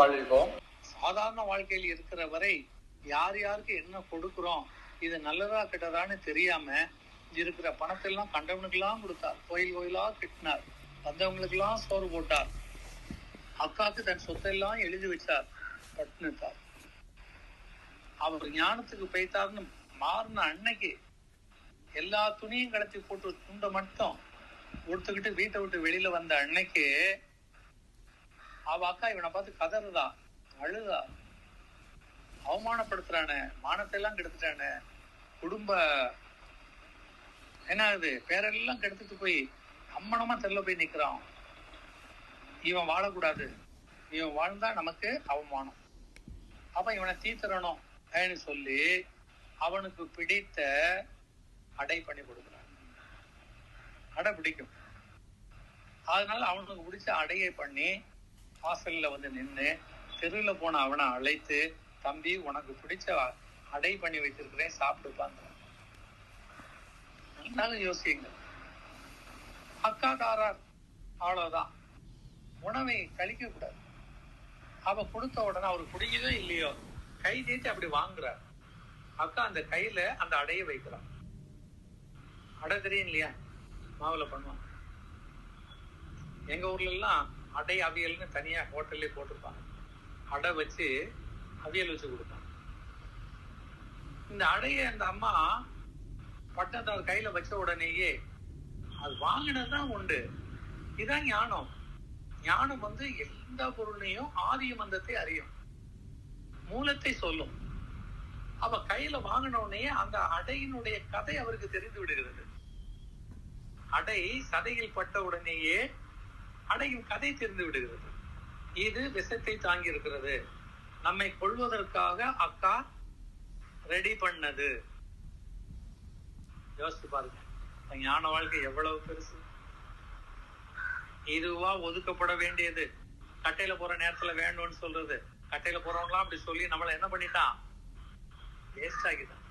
வாழ்வோம் சாதாரண வாழ்க்கையில் இருக்கிற வரை யார் யாருக்கு என்ன கொடுக்கிறோம் இது நல்லதா கெட்டதான்னு தெரியாம இருக்கிற பணத்தை எல்லாம் கண்டவனுக்கெல்லாம் கொடுத்தார். கோயில் கோயிலா கட்டினார். வந்தவங்களுக்கெல்லாம் சோறு போட்டார். அக்காக்கு தன் சொத்தெல்லாம் எழுதி வச்சார். பட்டினிட்டார் அவர் ஞானத்துக்கு போய்த்தார்னு மாறின அன்னைக்கு எல்லா துணியும் கடத்தி போட்டு துண்டை மட்டும் கொடுத்துக்கிட்டு வீட்டை விட்டு வெளியில வந்த அன்னைக்கு அவ அக்கா இவனை பார்த்து கதறுதா அழுதா. அவமானப்படுத்துறானே மானத்தை எல்லாம் கெடுத்துட்டானே. குடும்ப என்ன ஆகுது பேரெல்லாம் கெடுத்துட்டு போய் அம்மனமா தெல்ல போய் நிக்கிறான். இவன் வாழக்கூடாது. இவன் வாழ்ந்தா நமக்கு அவமானம். அப்ப இவனை தீத்துறணும் அப்படின்னு சொல்லி அவனுக்கு பிடித்த அடை பண்ணி கொடுக்குறான். அடை பிடிக்கும். அதனால அவனுக்கு பிடிச்ச அடையை பண்ணி வாசல்ல வந்து நின்று தெருவில் போன அவனை அழைத்து தம்பி உனக்கு பிடிச்ச அடை பண்ணி வச்சிருக்கிறேன் சாப்பிடுப்பாங்க. நல்லா யோசிங்க அக்காக்காரர் அவ்வளவுதான். உணவை கழிக்க கூடாது. அவ கொடுத்த உடனே அவர் குடிக்கவே இல்லையோ கை நீட்டி அப்படி வாங்குறார். அக்கா அந்த கையில அந்த அடையை வைக்கிறான். அடை தெரியும் இல்லையா மாவுல பண்ணுவான். எங்க ஊர்ல எல்லாம் அடை அவியல்னு தனியா ஹோட்டல்லே போட்டிருப்பாங்க. அடை வச்சு அவியல் வச்சு கொடுப்பாங்க. இந்த அடையை அந்த அம்மா பட்டத்தை அது கையில வச்ச உடனேயே அது வாங்கினதுதான் உண்டு. இதான் ஞானம். ஞானம் வந்து எந்த பொருளையும் ஆதிய மந்தத்தை அறியும். மூலத்தை சொல்லும். அவ கையில வாங்கினோடனே அந்த அடையினுடைய கதை அவருக்கு தெரிந்து விடுகிறது. அடை சதையில் பட்ட உடனேயே அடையும் கதை தெரிந்து விடுகிறது. இது விஷத்தை தாங்கி இருக்கிறது. நம்மை கொள்வதற்காக அக்கா ரெடி பண்ணது. யோசிச்சு பாருங்க. ஞான வாழ்க்கை எவ்வளவு பெருசு. இதுவா ஒதுக்கப்பட வேண்டியது. கட்டையில போற நேரத்துல வேண்டும்னு சொல்றது. கட்டையில போறவங்களாம் அப்படி சொல்லி நம்மள என்ன பண்ணிட்டான்? வேஸ்ட் ஆகிட்டான்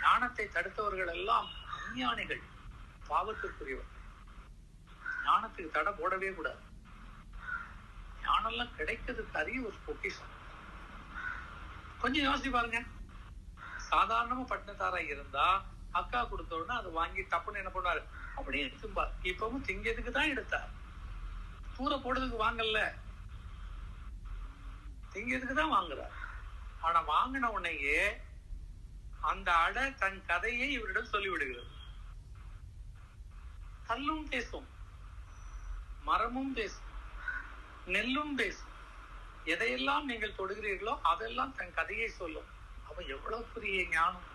ஞானத்தை தடுத்தவர்கள் எல்லாம் அஞ்ஞானிகள். பாவத்திற்குரியவர். ஞானத்துக்கு தடை போடவே கூடாது. ஞானம்லாம் கிடைக்கிறதுக்கு தரிய ஒரு பொக்கிஷம். கொஞ்சம் யோசிச்சு பாருங்க. சாதாரணமா பட்டினத்தாரா இருந்தா அக்கா கொடுத்த உடனே அதை வாங்கி டப்புன்னு என்ன பண்ணுவாரு? அப்படியே எடுத்துப்பார். இப்பவும் திங்கிறதுக்கு தான் எடுத்தார். தூர போடுறதுக்கு வாங்கல. திங்கிறதுக்கு தான் வாங்குறார். ஆனா வாங்கின உடனேயே அந்த அடை தன் கதையை இவரிடம் சொல்லிவிடுகிறது. கல்லும் பேசும் மரமும் பேசும் நெல்லும் பேசும். எதையெல்லாம் நீங்கள் தொடுகிறீர்களோ அதெல்லாம் தன் கதையை சொல்லும். அவன் எவ்வளவு பெரிய ஞானம்?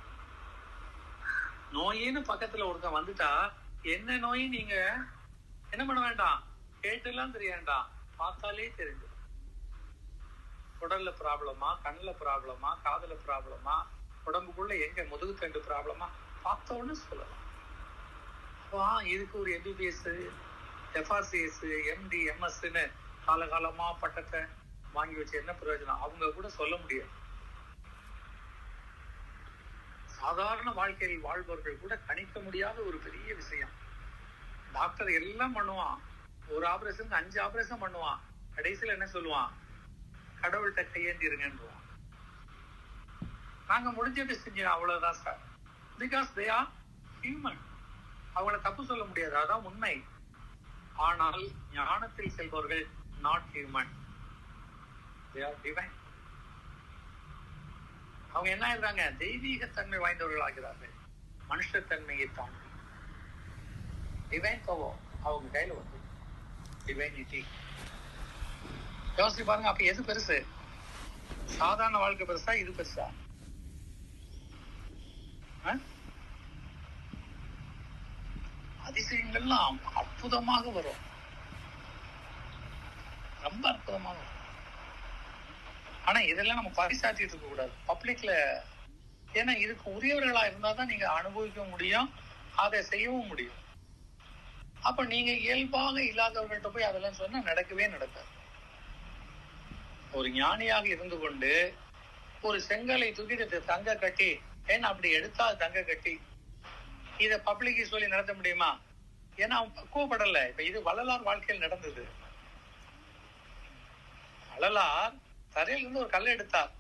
நோயின்னு பக்கத்துல ஒருத்தன் வந்துட்டா என்ன நோய் நீங்க? என்ன பண்ண வேண்டாம்? கேட்டுலாம் தெரிய வேண்டாம் பார்த்தாலே தெரிஞ்சு உடல்ல ப்ராப்ளமா கண்ணுல ப்ராப்ளமா காதுல ப்ராப்ளமா உடம்புக்குள்ள எங்க முதுகு தண்டு ப்ராப்ளமா பார்த்தோன்னு சொல்லலாம். வா இதுக்கு ஒரு எம்பிபிஎஸ் எஃப்ஆர்சிஎஸ் எம்டி எம்எஸ்ன்னு காலகாலமா பட்டத்தை வாங்கி வச்சு என்ன பிரயோஜனம்? அவங்க கூட சொல்ல முடியாது. சாதாரண வாழ்க்கையில் வாழ்பவர்கள் கூட கணிக்க முடியாத ஒரு பெரிய விஷயம். டாக்டர் எல்லாம் பண்ணுவான். ஒரு ஆபரேஷனுக்கு அஞ்சு ஆபரேஷன் பண்ணுவான். கடைசியில் என்ன சொல்லுவான்? கடவுள்கிட்ட கையேந்திருங்கன்றான் நாங்க முடிஞ்சது செஞ்சோம்? அவ்வளவுதான் sir because they are human அவங்கள தப்பு சொல்ல முடியாது. அதான் உண்மை. ஆனால் ஞானத்தில் செல்பவர்கள் நாட் ஹியூமன் டிவைன் அவங்க என்ன ஆயிடுறாங்க? தெய்வீகத்தன்மை வாய்ந்தவர்கள் ஆகிறார்கள். மனுஷத்தன்மையை தாண்டி. டிவைன் பவர் அவங்க கையில வந்து டிவைனிட்டி யோசிச்சு பாருங்க அப்ப எது பெருசு? சாதாரண வாழ்க்கை பெருசா இது பெருசா? அதிசயங்கள்லாம் அற்புதமாக வரும். ரொம்ப அற்புதமாக வரும். ஆனா இதெல்லாம் நம்ம பரிசாத்திட்டு இருக்க கூடாது. பப்ளிக்ல ஏன்னா இதுக்கு உரியவர்களா இருந்தா தான் நீங்க அனுபவிக்க முடியும் அதை செய்யவும் முடியும். அப்ப நீங்க இயல்பாக இல்லாதவர்கள்ட்ட போய் அதெல்லாம் சொன்னா நடக்கவே நடக்காது. ஒரு ஞானியாக இருந்து கொண்டு ஒரு செங்கலை தூக்கிட்டு தங்க கட்டி ஏன்னா அப்படி எடுத்தா தங்க கட்டி? இத பப்ளிக்கு சொல்லி நடத்த முடியுமா? ஏன்னா அவன் பக்குவப்படல இப்ப இது வள்ளலார் வாழ்க்கையில் நடந்தது. வள்ளலார் தரையிலிருந்து ஒரு கல்லை எடுத்தார்.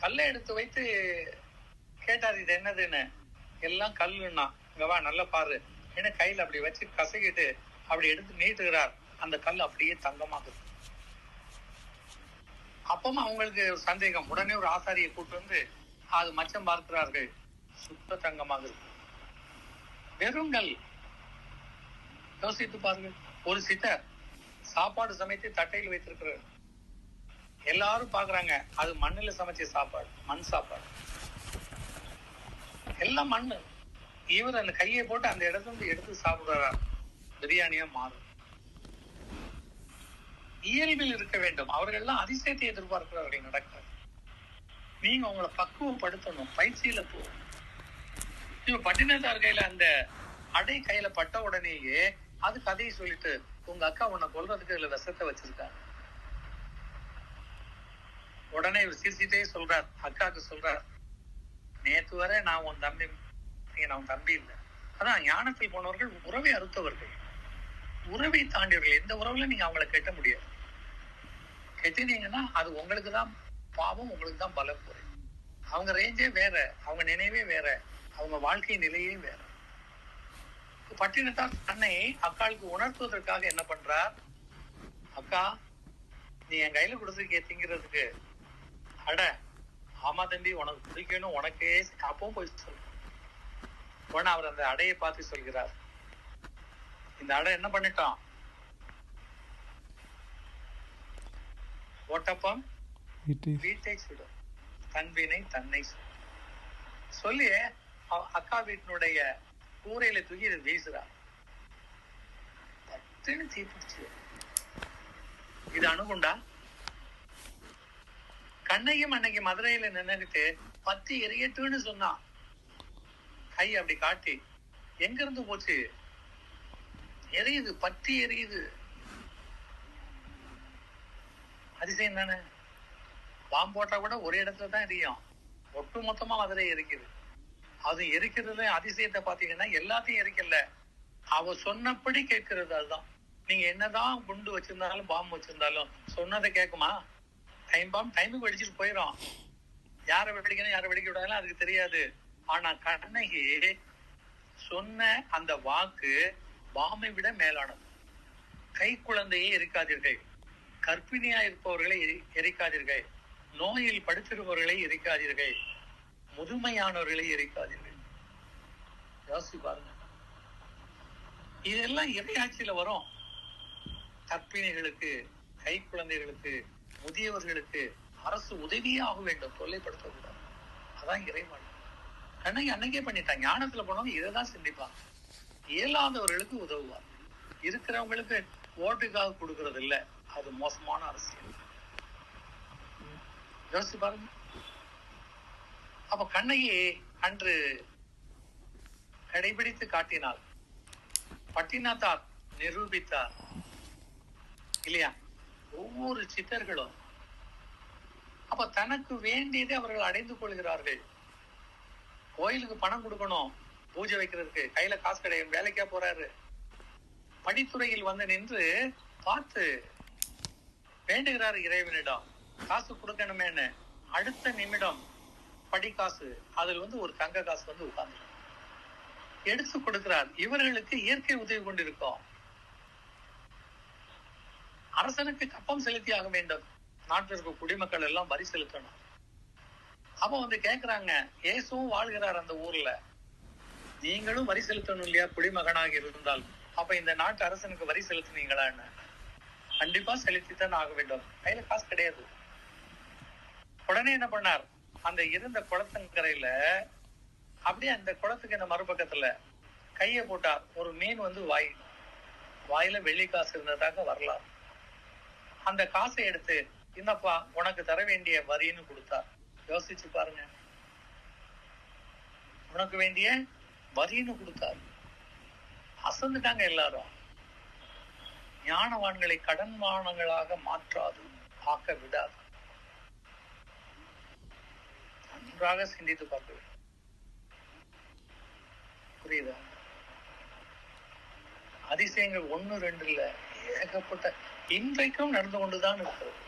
கல்லை எடுத்து வைத்து கேட்டார் இது என்னதுன்னு? எல்லாம் கல்லுன்னா இங்க வா நல்லா பாரு. என்ன கையில அப்படி வச்சு கசக்கிட்டு அப்படி எடுத்து நீட்டுகிறார். அந்த கல் அப்படியே தங்கமாகுது. அப்பவும் அவங்களுக்கு சந்தேகம். உடனே ஒரு ஆசாரியை கூட்டு வந்து அது மச்சம் பார்க்கிறார்கள். சுத்த தங்கமாக இருக்கு வெறுங்கள். யோசித்து பாருங்கள். ஒரு சித்தர் சாப்பாடு சமைத்து தட்டையில் வைத்திருக்கிறார். எல்லாரும் பாக்குறாங்க அது மண்ணுல சமைச்ச சாப்பாடு மண் சாப்பாடு. எல்லாம் மண்ணு இவர் அந்த கையை போட்டு அந்த இடத்துல இருந்து எடுத்து சாப்பிடுறார்? பிரியாணியா மாறும். இயல்பில் இருக்க வேண்டும். அவர்கள் எல்லாம் அதிசயத்தை எதிர்பார்க்கிறார்கள் நடக்கிறார் நீங்க உங்களை பக்குவப்படுத்தணும் பயிற்சியில போகணும். இவ பட்டினத்தார் கையில அந்த அடை கையில பட்ட உடனேயே அது கதையை சொல்லிட்டு உங்க அக்கா உன்னை கொல்றதுக்கு இதுல விஷத்தை வச்சிருக்காங்க. உடனே இவர் சிரிச்சிட்டே சொல்றார். அக்காவுக்கு சொல்றார் நேத்து வரை நான் உன் தம்பி நீங்க நான் உன் தம்பி இல்லை. அதான் ஞானத்தில் போனவர்கள் உறவை அறுத்தவர்கள். உறவை தாண்டியவர்கள். எந்த உறவுல நீங்க அவங்கள கெட்ட முடியாது. கெட்டினீங்கன்னா அது உங்களுக்கு தான் பாவம் உங்களுக்கு தான் பலம் குறை அவங்க ரேஞ்சே வேற அவங்க நினைவே வேற. அவங்க வாழ்க்கை நிலையே வேற. பட்டினத்தார் தன்னை அக்காளுக்கு உணர்த்துவதற்காக என்ன பண்றார்? அக்கா நீ என் கையில கொடுத்துருக்கே திங்கிறதுக்கு அட ஆமா தம்பி உனக்கு பிடிக்கணும் உனக்கே அப்பவும் போய் சொல்லு. உடனே அவர் அந்த அடையை பார்த்து சொல்கிறார். இந்த அடை என்ன பண்ணிட்டான்? ஓட்டப்பம் வீட்டை சுடும். தன்வினை தன்னை சுடும். சொல்லி அவ- அக்கா வீட்டினுடைய கூரையில தூக்கி இதை வீசுறா. பட்டுன்னு தீப்பிடிச்சு. இது அணுகுண்டா? கண்ணையும் அன்னைக்கு மதுரையில நின்னுகிட்டு பத்தி எரியட்டுன்னு சொன்னான் கை அப்படி காட்டி எங்க இருந்து போச்சு? எரியுது பத்தி எரியுது. அதிசயம் தானே? பாம்பு போட்டா கூட ஒரு இடத்துல தான் எரியும். ஒட்டு மொத்தமா மதுரை எரிக்குது. அது எரிக்கிறது அதிசயத்தை பாத்தீங்கன்னா எல்லாத்தையும் எரிக்கல. அவ சொன்னபடி கேட்கறது அதுதான். நீங்க என்னதான் குண்டு வச்சிருந்தாலும் பாம்பு வச்சிருந்தாலும் சொன்னதை கேட்குமா? டைம் பாம்பு டைமுக்கு வெடிச்சிட்டு போயிடும் யாரை வெடிக்கணும் யாரை வெடிக்க விடாதுன்னு அதுக்கு தெரியாது. ஆனா கண்ணகி சொன்ன அந்த வாக்கு பாம்பை விட மேலானது. கை குழந்தையை எரிக்காதீர்கள். கர்ப்பிணியா இருப்பவர்களை எரி- எரிக்காதீர்கள். நோயில் படுத்திருப்பவர்களை எரிக்காதீர்கள். முதுமையானவர்களை எரிக்காதீர்கள் யோசி பாருங்க. இதெல்லாம் இறையாட்சியில வரும்? கற்பிணிகளுக்கு கை குழந்தைகளுக்கு முதியவர்களுக்கு அரசு உதவியே ஆக வேண்டும் தொல்லைப்படுத்தக்கூடாது. அதான் இறைவன். கண்ணகி அன்னைக்கே பண்ணிட்டாங்க ஞானத்துல போனவங்க இதை தான் சிந்திப்பாங்க. இயலாதவர்களுக்கு உதவுவார். இருக்கிறவங்களுக்கு ஓட்டுக்காக கொடுக்கறது இல்லை அது மோசமான அரசியல். யோசிச்சு பாருங்க. அப்ப கண்ணகி அன்று கடைபிடித்து காட்டினார் பட்டினத்தார் நிரூபித்தார். இல்லையா? ஒவ்வொரு சித்தர்களும். அப்ப தனக்கு வேண்டியதை அவர்கள் அடைந்து கொள்கிறார்கள். கோயிலுக்கு பணம் கொடுக்கணும் பூஜை வைக்கிறதுக்கு. கையில காசு கிடையாது வேலைக்கா போறாரு. படித்துறையில் வந்து நின்று பார்த்து வேண்டுகிறார் இறைவனிடம். காசு கொடுக்கணுமேன்னு அடுத்த நிமிடம் படி காசு அதில் வந்து ஒரு தங்க காசு வந்து உட்கார்ந்து எடுத்து கொடுக்கிறார் இவர்களுக்கு இயற்கை உதவி கொண்டிருக்கும். அரசனுக்கு கப்பம் செலுத்தி ஆக வேண்டும். நாட்டில் இருக்க குடிமக்கள் எல்லாம் வரி செலுத்தணும். அப்ப வந்து கேக்குறாங்க இயேசுவும் வாழ்கிறார் அந்த ஊர்ல. நீங்களும் வரி செலுத்தணும் இல்லையா? குடிமகனாக இருந்தால். அப்ப இந்த நாட்டு அரசனுக்கு வரி செலுத்துனீங்களான்னு கண்டிப்பா செலுத்தித்தான் ஆக வேண்டும். கையில காசு கிடையாது. உடனே என்ன பண்ணார்? அந்த இருந்த குளத்தங்கரையில அப்படியே அந்த குளத்துக்கு இந்த மறுபக்கத்துல கைய போட்டா ஒரு மீன் வந்து வாய் வாயில வெள்ளி காசு இருந்ததாக வரலாறு. அந்த காசை எடுத்து என்னப்பா உனக்கு தர வேண்டிய வரின்னு கொடுத்தார் யோசிச்சு பாருங்க. உனக்கு வேண்டிய வரின்னு கொடுத்தார் அசந்துட்டாங்க எல்லாரும். ஞானவான்களை கடன்மானங்களாக மாற்றாது ஆக்க விடாது. நன்றாக சிந்தித்து பார்க்க வேண்டும் புரியுதா? அதிசயங்கள் ஒண்ணு ரெண்டு இல்ல ஏகப்பட்ட இன்றைக்கும் நடந்து கொண்டுதான் இருக்கிறது.